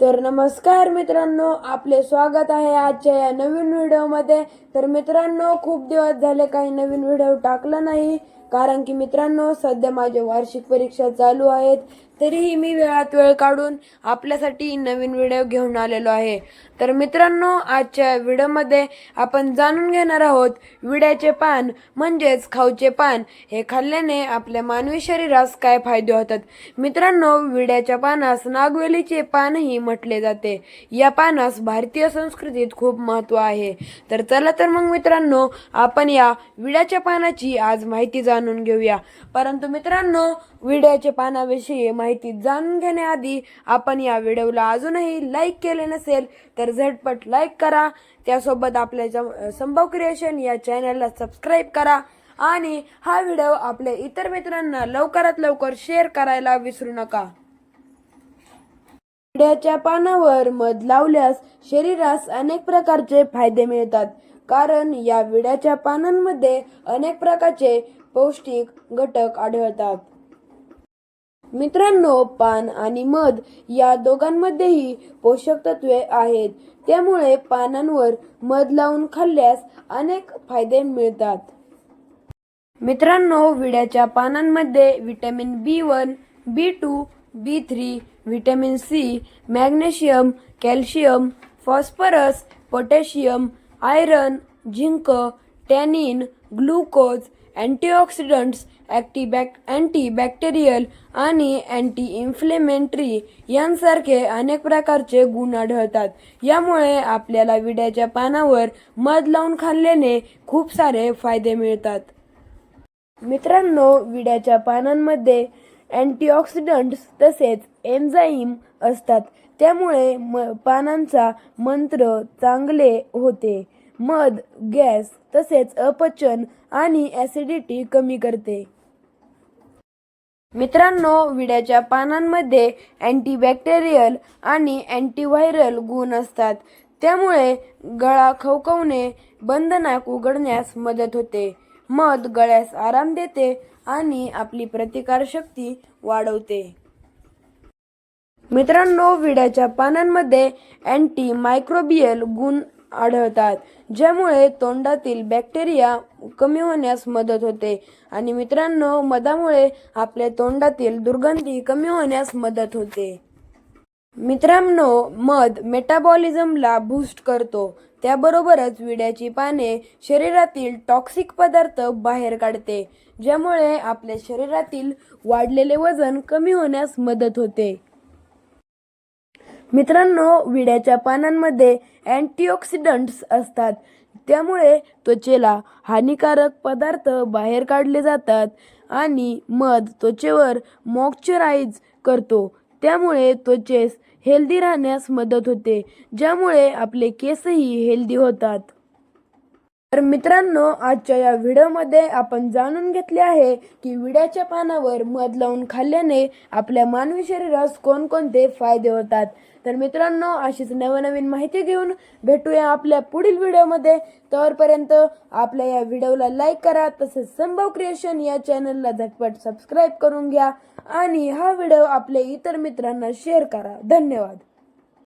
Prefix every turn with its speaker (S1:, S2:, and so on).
S1: तर नमस्कार मित्रांनो आपले स्वागत आहे आजच्या या नवीन व्हिडिओमध्ये. तर मित्रांनो खूप दिवस झाले काही नवीन व्हिडिओ टाकला नाही कारण की मित्रांनो सध्या माझ्या वार्षिक परीक्षा चालू आहेत. तरीही मी वेळात वेळ काढून आपल्यासाठी नवीन व्हिडिओ घेऊन आलेलो आहे. तर मित्रांनो आजच्या व्हिडिओमध्ये आपण जाणून घेणार आहोत विड्याचे पान म्हणजेच खाऊचे पान हे खाल्ल्याने आपल्या मानवी शरीरास काय फायदे होतात? मित्रांनो विड्याच्या पानास नागवेलीचे पानही म्हटले जाते. या पानास भारतीय संस्कृतीत खूप महत्त्व आहे. तर चला तर मग मित्रांनो आपण या विड्याच्या पानाची आज माहिती जाणून घेऊया. परंतु मित्रांनो विड्याच्या पानाविषयी माहिती जाणून घेण्याआधी आपण या व्हिडिओला अजूनही लाईक केले नसेल तर झटपट लाईक करा. त्यासोबत आपल्या संभव क्रिएशन या चॅनलला सबस्क्राईब करा आणि हा व्हिडिओ आपल्या इतर मित्रांना लवकरात लवकर शेअर करायला विसरू नका. विड्याच्या पानावर मध लावल्यास शरीरास अनेक प्रकारचे फायदे मिळतात. कारण या विड्याच्या पानांमध्ये अनेक प्रकारचे पौष्टिक घटक आढळतात. मित्रांनो पान आणि मध या दोघांमध्येही पोषक तत्वे आहेत. त्यामुळे पानांवर मध लावून खाल्ल्यास अनेक फायदे मिळतात. मित्रांनो विड्याच्या पानांमध्ये vitamin B one B two B three vitamin C magnesium calcium phosphorus potassium iron zinc tannin glucose antioxidants ॲक्टिबॅक antibacterial आणि अँटी इन्फ्लेमेंटरी यांसारखे अनेक प्रकारचे गुण आढळतात. यामुळे आपल्याला विड्याच्या पानावर मध लावून खाल्ल्याने खूप सारे फायदे मिळतात. मित्रांनो विड्याच्या पानांमध्ये अँटीऑक्सिडंट्स तसेच एन्झाईम असतात. त्यामुळे म पानांचा मंत्र चांगले होते. मध गॅस तसेच अपचन आणि ॲसिडिटी कमी करते. मित्रांनो विड्याच्या पानांमध्ये अँटीबॅक्टेरियल आणि अँटीव्हायरल गुण असतात. त्यामुळे गळा खवखवणे बंद नाक उघडण्यास मदत होते. मध गळ्यास आराम देते आणि आपली प्रतिकारशक्ती वाढवते. मित्रांनो विड्याच्या पानांमध्ये अँटी मायक्रोबियल गुण आढळतात ज्यामुळे तोंडातील बॅक्टेरिया कमी होण्यास मदत होते. आणि मित्रांनो मधामुळे आपल्या तोंडातील दुर्गंधी कमी होण्यास मदत होते. मित्रांनो मध मेटाबॉलिझमला बूस्ट करतो. त्याबरोबरच विड्याची पाने शरीरातील टॉक्सिक पदार्थ बाहेर काढते ज्यामुळे आपल्या शरीरातील वाढलेले वजन कमी होण्यास मदत होते. मित्रांनो विड्याच्या पानांमध्ये अँटीऑक्सिडंट्स असतात. त्यामुळे त्वचेला हानिकारक पदार्थ बाहेर काढले जातात आणि मध त्वचेवर मॉइश्चराईज करतो. त्यामुळे त्वचेस हेल्दी राहण्यास मदत होते ज्यामुळे आपले केसही हेल्दी होतात. तर मित्रांनो आजच्या या व्हिडिओमध्ये आपण जाणून घेतले आहे की विड्याच्या पानावर मध लावून खाल्ल्याने आपल्या मानवी शरीरास कोणकोणते फायदे होतात. तर मित्रांनो अशीच नवनवीन माहिती घेऊन भेटूया आपल्या पुढील व्हिडिओमध्ये. तोपर्यंत आपल्या या व्हिडिओला लाईक करा तसेच संभव क्रिएशन या चॅनलला झटपट सबस्क्राईब करून घ्या आणि हा व्हिडिओ आपल्या इतर मित्रांना शेअर करा. धन्यवाद.